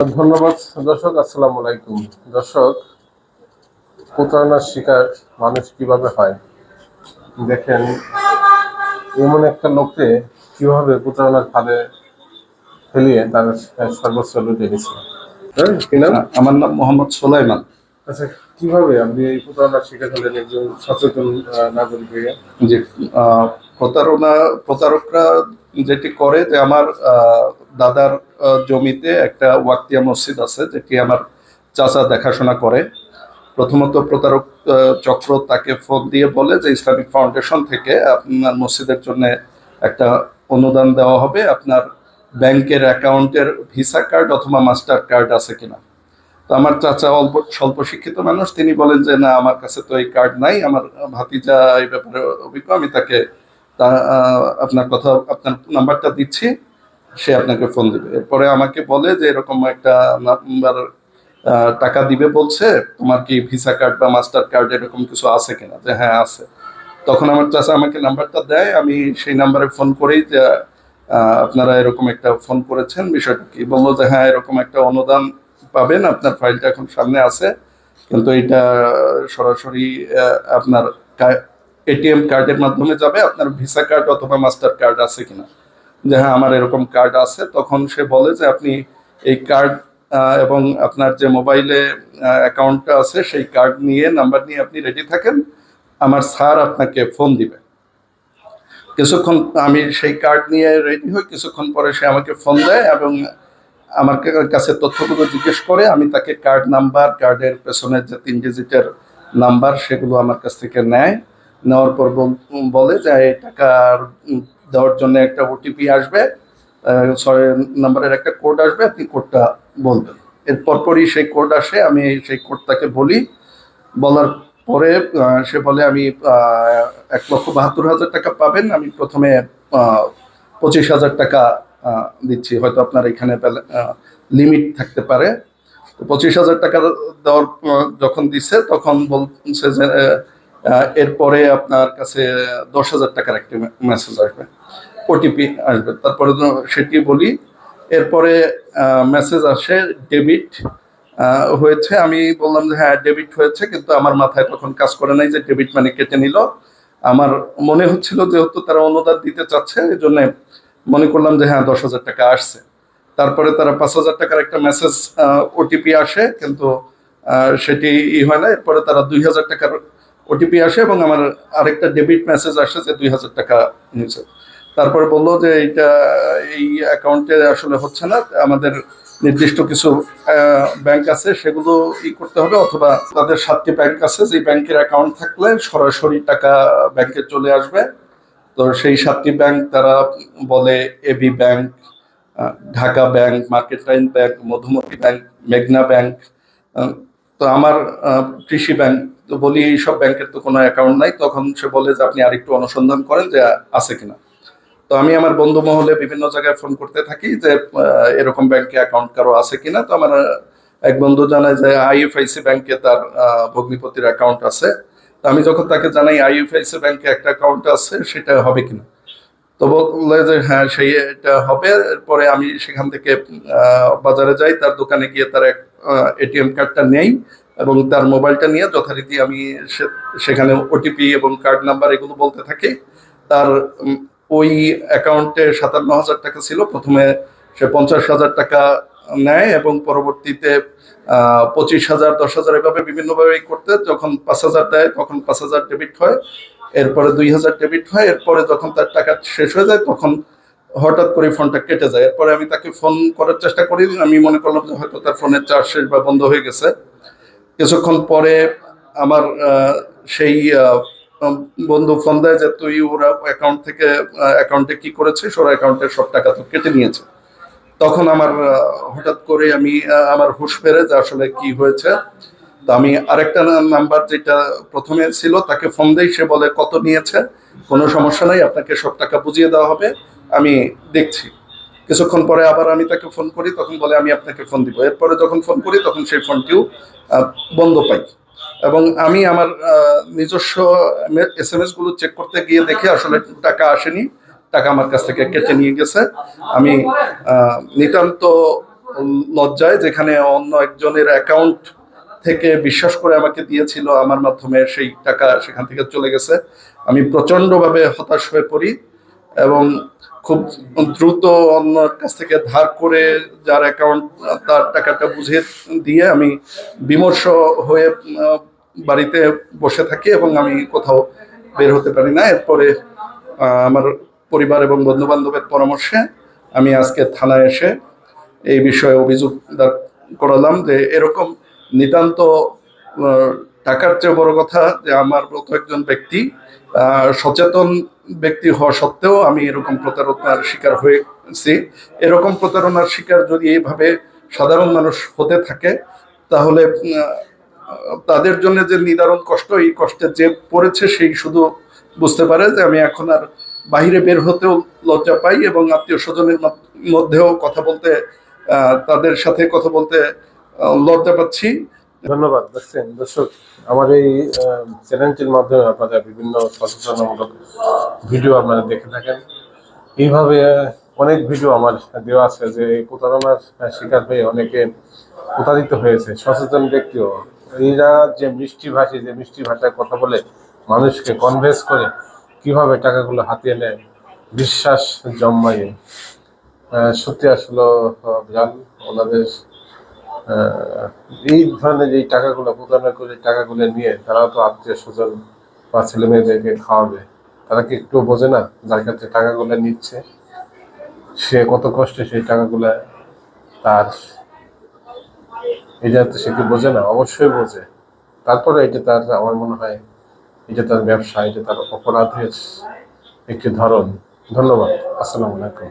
ধন্যবাদ দর্শক আসসালামু আলাইকুম। দর্শক প্রতারণার শিকার মানুষ কীভাবে হয়? দেখেন এমন একটা লোককে কীভাবে প্রতারণার ফাঁদে ফেলিয়ে তার সর্বোচ্চ লুটে নিছে হ্যাঁ আমার নাম মোহাম্মদ সোলাইমান। আচ্ছা কীভাবে আপনি এই প্রতারণার শিকার হলেন একজন সচেতন নাগরিক আহ, প্রতারণা, প্রতারকরা যেটি করে যে আমার দাদার জমিতে একটা ওয়াক্তিয়া মসজিদ আছে যেটি আমার চাচা দেখাশোনা করে। প্রথমত প্রতারক চক্র তাকে ফোন দিয়ে বলে যে ইসলামিক ফাউন্ডেশন থেকে আপনার মসজিদের জন্য একটা অনুদান দেওয়া হবে। আপনার ব্যাংকের অ্যাকাউন্টের ভিসা কার্ড অথবা মাস্টার কার্ড আছে কিনা। তো আমার চাচা অল্প, স্বল্প শিক্ষিত মানুষ। তিনি বলেন যে, না, আমার কাছে তো এই কার্ড নাই। আমার ভাতিজা এই ব্যাপারে অভিজ্ঞ। আমি তাকে তা আপনার কথা, আপনার নাম্বারটা দিচ্ছি, সে আপনাকে ফোন দিবে। এরপরে আমাকে বলে যে এরকম একটা নাম্বার টাকা দিবে বলছে, তোমার কি ভিসা কার্ড বা মাস্টার কার্ড এরকম কিছু আছে কিনা? যে হ্যাঁ আছে। তখন আমার চাচা আমাকে নাম্বারটা দেয়, আমি সেই নাম্বারে ফোন করেই যে আপনারা এরকম একটা ফোন করেছেন, বিষয়টা কি? বলল যে হ্যাঁ এরকম একটা অনুদান পাবেন, আপনার ফাইলটা এখন সামনে আছে, কিন্তু এটা সরাসরি আপনার এটিএম কার্ডের মাধ্যমে যাবে, আপনার ভিসা কার্ড অথবা মাস্টার কার্ড আছে কিনা। যে হ্যাঁ আমার এরকম কার্ড আছে, তখন সে বলে যে আপনি এই কার্ড এবং আপনার যে মোবাইলে অ্যাকাউন্টটা আছে, সেই কার্ড নিয়ে নাম্বার নিয়ে আপনি রেডি থাকেন, আমার স্যার আপনাকে ফোন দিবে। কিছুক্ষণ আমি সেই কার্ড নিয়ে রেডি হই, কিছুক্ষণ পরে সে আমাকে ফোন দেয় এবং আমার কাছে তথ্যগুলো জিজ্ঞেস করে, আমি তাকে কার্ড নাম্বার কার্ডের পেছনের যে তিন ডিজিটের নাম্বার সেগুলো আমার কাছ থেকে নেয়। নেওয়ার পর বল- যে টাকার দেওয়ার জন্য একটা ওটিপি আসবে ছয় নাম্বারের একটা কোড আসবে, আপনি কোডটা বলবেন। এর পরপরই সেই কোড আসে, আমি সেই কোডটাকে বলি। বলার পরে সে বলে, আমি এক লক্ষ বাহাত্তর হাজার টাকা পাবেন, আমি প্রথমে পঁচিশ হাজার টাকা দিচ্ছি। হয়তো আপনার এখানে লিমিট থাকতে পারে। পঁচিশ হাজার টাকা দেওয়ার যখন দিছে, তখন বলছে যে এরপরে আপনার কাছে দশ হাজার টাকার একটি মেসেজ আসবে ওটিপি আসবে। তারপরে সেটি বলি, এরপরে মেসেজ আসে ডেবিট হয়েছে। আমি বললাম যে হ্যাঁ ডেবিট হয়েছে, কিন্তু আমার মাথায় তখন কাজ করে নাই যে ডেবিট মানে কেটে নিল। আমার মনে হচ্ছিল যেহেতু তারা অনুদান দিতে চাচ্ছে এই জন্য মনে করলাম যে হ্যাঁ দশ হাজার টাকা আসছে। তারপরে তারা পাঁচ হাজার টাকার একটা মেসেজ ওটিপি আসে, কিন্তু সেটি ই হয় না। এরপরে তারা দুই হাজার টাকার ওটিপি আসে এবং আমার আরেকটা ডেবিট মেসেজ আসে যে দুই হাজার টাকা নিয়েছে। তারপরে বলল যে এইটা, এই অ্যাকাউন্টে আসলে হচ্ছে না, আমাদের নির্দিষ্ট কিছু ব্যাংক আছে, সেগুলো ই করতে হবে অথবা তাদের সাতটি ব্যাংক আছে যে ব্যাংকের অ্যাকাউন্ট থাকলে সরাসরি টাকা ব্যাংকে চলে আসবে। তো সেই সাতটি ব্যাংক তারা বলে AB bank Dhaka bank mercantile bank Madhumati bank মেঘনা ব্যাংক তো আমার কৃষি ব্যাংক তো বলি এইসব ব্যাংকের তো কোনো অ্যাকাউন্ট নাই। তখন সে বলে যে, আপনি আরেকটু অনুসন্ধান করেন যে, আছে কিনা? তো আমি আমার বন্ধু মহলে বিভিন্ন জায়গায় ফোন করতে থাকি যে এরকম ব্যাংকে অ্যাকাউন্ট কারও আছে কিনা? তো আমার এক বন্ধু জানায় যে, আইএফআইসি ব্যাংকে তার ভগ্নিপতির অ্যাকাউন্ট আছে। তো আমি যখন তাকে জানাই, আইএফআইসি ব্যাংকে একটা অ্যাকাউন্ট আছে, সেটা হবে কিনা? তো বললে যে হ্যাঁ সেই এটা হবে। এরপরে আমি সেখান থেকে বাজারে যাই, তার দোকানে গিয়ে তার এক এটিএম কার্ডটা নেই। এবং তার মোবাইলটা নিয়ে যথারীতি আমি সেখানে ওটিপি এবং কার্ড নাম্বার এগুলো বলতে থাকি। তার ওই অ্যাকাউন্টে সাতান্ন হাজার টাকা ছিল। প্রথমে সে পঞ্চাশ হাজার টাকা নেয় এবং পরবর্তীতে পঁচিশ হাজার, দশ হাজার এভাবে বিভিন্নভাবে করতে। যখন পাঁচ হাজার দেয়, তখন পাঁচ হাজার ডেবিট হয়। এরপরে দুই হাজার ডেবিট হয়। এরপরে যখন তার টাকা শেষ হয়ে যায়, তখন হঠাৎ করে ফোনটা কেটে যায়। এরপরে আমি তাকে ফোন করার চেষ্টা করি। আমি মনে করলাম যে হয়তো তার ফোনের চার্জ শেষ বা বন্ধ হয়ে গেছে। কিছুক্ষণ পরে আমার সেই বন্ধু ফোন দেয় যে, তুই ওরা অ্যাকাউন্ট থেকে অ্যাকাউন্টে কি করেছিস? ওরা অ্যাকাউন্টে সব টাকা তো কেটে নিয়েছে। তখন আমার হঠাৎ করে আমি আমার হুঁশ ফেরে যে আসলে কি হয়েছে। তো আমি আরেকটা নাম্বার যেটা প্রথমে ছিল, তাকে ফোন দেই, সে বলে, কত নিয়েছে? কোনো সমস্যা নাই, আপনাকে সব টাকা বুঝিয়ে দেওয়া হবে। আমি দেখছি। কিছুক্ষণ পরে আবার আমি তাকে ফোন করি, তখন বলে আমি আপনাকে ফোন দিব। এরপরে যখন ফোন করি, তখন সেই ফোনটিও বন্ধ পাই। এবং আমি আমার নিজস্ব এস এমগুলো চেক করতে গিয়ে দেখি আসলে টাকা আসেনি, টাকা আমার কাছ থেকে কেটে নিয়ে গেছে। আমি নিতান্ত লজ্জায় যেখানে অন্য একজনের অ্যাকাউন্ট থেকে বিশ্বাস করে আমাকে দিয়েছিল, আমার মাধ্যমে সেই টাকা সেখান থেকে চলে গেছে। আমি প্রচন্ডভাবে হতাশ হয়ে পড়ি এবং খুব দ্রুত অন্য কাছ থেকে ধার করে যার অ্যাকাউন্ট তার টাকাটা বুঝিয়ে দিয়ে আমি বিমর্ষ হয়ে বাড়িতে বসে থাকি এবং আমি কোথাও বের হতে পারি না। এরপরে আমার পরিবার এবং বন্ধু বান্ধবের পরামর্শে আমি আজকে থানায় এসে এই বিষয়ে অভিযোগ করালাম যে এরকম নিতান্ত টাকার চেয়ে বড় কথা যে আমার মতো একজন ব্যক্তি সচেতন ব্যক্তি হওয়া সত্ত্বেও আমি এরকম প্রতারণার শিকার হয়েছি। এরকম প্রতারণার শিকার যদি এইভাবে সাধারণ মানুষ হতে থাকে, তাহলে তাদের জন্য যে নিদারণ কষ্ট, এই কষ্টে যে পড়েছে সেই শুধু বুঝতে পারে যে আমি এখন আর বাইরে বের হতেও লজ্জা পাই এবং আত্মীয় স্বজনের মধ্যেও কথা বলতে তাদের সাথে কথা বলতে লজ্জা পাচ্ছি। ধন্যবাদ, দেখছেন? দর্শক, আমার এই চ্যানেলটির মাধ্যমে আপনারা বিভিন্ন সচেতনমূলক ভিডিও আপনারা দেখে থাকেন। এইভাবে অনেক ভিডিও আমার দেওয়া আছে যে, এই প্রতারণার শিকার হয়ে অনেকে প্রতারিত হয়েছে, সচেতন ব্যক্তিও। এরা যে মিষ্টি ভাষী, যে মিষ্টি ভাষায় কথা বলে মানুষকে কনভেন্স করে কীভাবে টাকাগুলো হাতিয়ে নেয়, বিশ্বাস জন্মায়। সত্যি আসলে ওনাদের এই ধরনের এই টাকাগুলো প্রতারণা করে টাকাগুলো নিয়ে তারাও তো আত্মীয় স্বজন বা ছেলে মেয়েদেরকে খাওয়াবে। তারা কি একটু বোঝে না যার কাছে টাকাগুলো নিচ্ছে? সে কত কষ্টে সেই টাকাগুলো তার এটা তো সে কি বোঝে না? অবশ্যই বোঝে। তারপরে এটা তার, আমার মনে হয় এটা তার ব্যবসা এটা তার অপরাধের একটি ধরন। ধন্যবাদ। আসসালামু আলাইকুম।